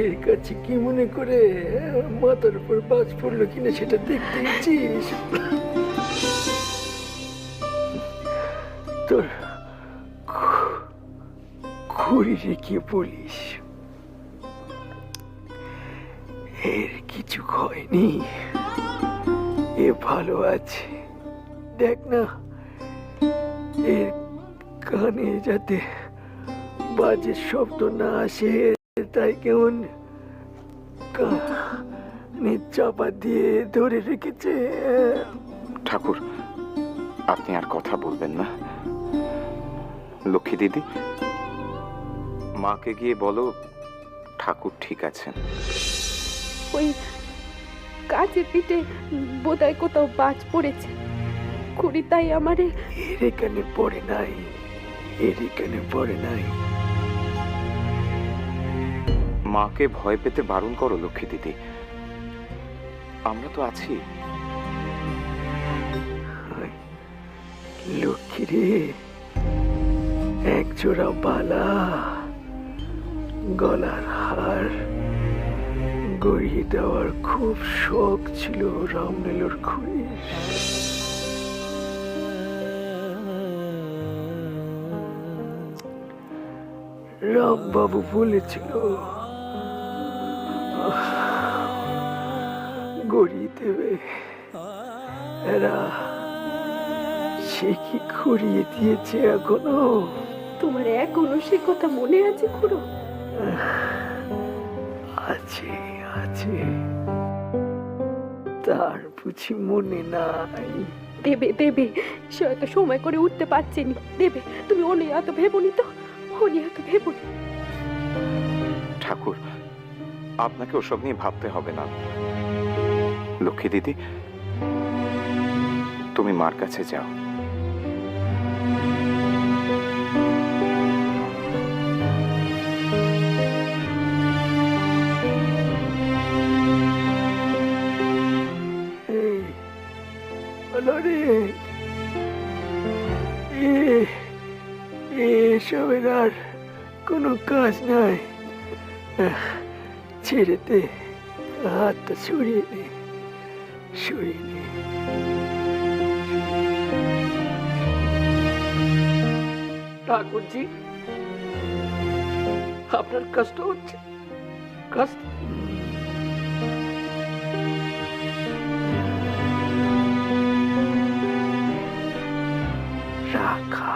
এর কাছে কি মনে করে? মাথার উপর বাজ পড়ল কিনা সেটা দেখতে ইচ্ছিস। তোর খুঁড়ি রেখে বলিস? এর কিছু হয়নি। এ ভালো আছে। দেখ না, এর কানে যাতে বাজে শব্দ না আসে। তাই কেমন চাপা দিয়ে ধরে রেখেছে। ঠাকুর আপনি আর কথা বলবেন না। লক্ষ্মী দিদি মাকে গিয়ে বলো ঠাকুর ঠিক আছেন। ওই কাছে পিঠে বোধহয় কোথাও বাজ পড়েছে। খুঁড়ি তাই আমারে এর এখানে পড়ে নাই এর এখানে পড়ে নাই। মাকে ভয় পেতে বারণ করো, লক্ষ্মী দিদি। আমরা তো আছি। লক্ষ্মী রে এক জোড়া বালা, গলার হার গড়িয়ে দেওয়ার খুব শখ ছিল রামনেলোর খুঁড়ির রামবাবু বলেছিল গড়িয়ে দেবে। এরা সে কি খুঁড়িয়ে দিয়েছে এখনও? তোমার এখনও সে কথা মনে আছে খুড়ো? আছে আছে। তার বুঝি মনে নাই। দেবে দেবে। সে হয়তো সময় করে উঠতে পারছেনি। দেবে তুমি নিয়ে এত ভেবনি তো? ও নিয়ে এত ভেবনি ঠাকুর আপনাকে ওসব নিয়ে ভাবতে হবে না। লক্ষ্মী দিদি তুমি মার কাছে যাও। এসবের আর কোনো কাজ নাই। আহ, ছেড়ে দে। হাতটা সরিয়ে নে Surely. ঠাকুর জি আপনার কষ্ট হচ্ছে কষ্ট রাখা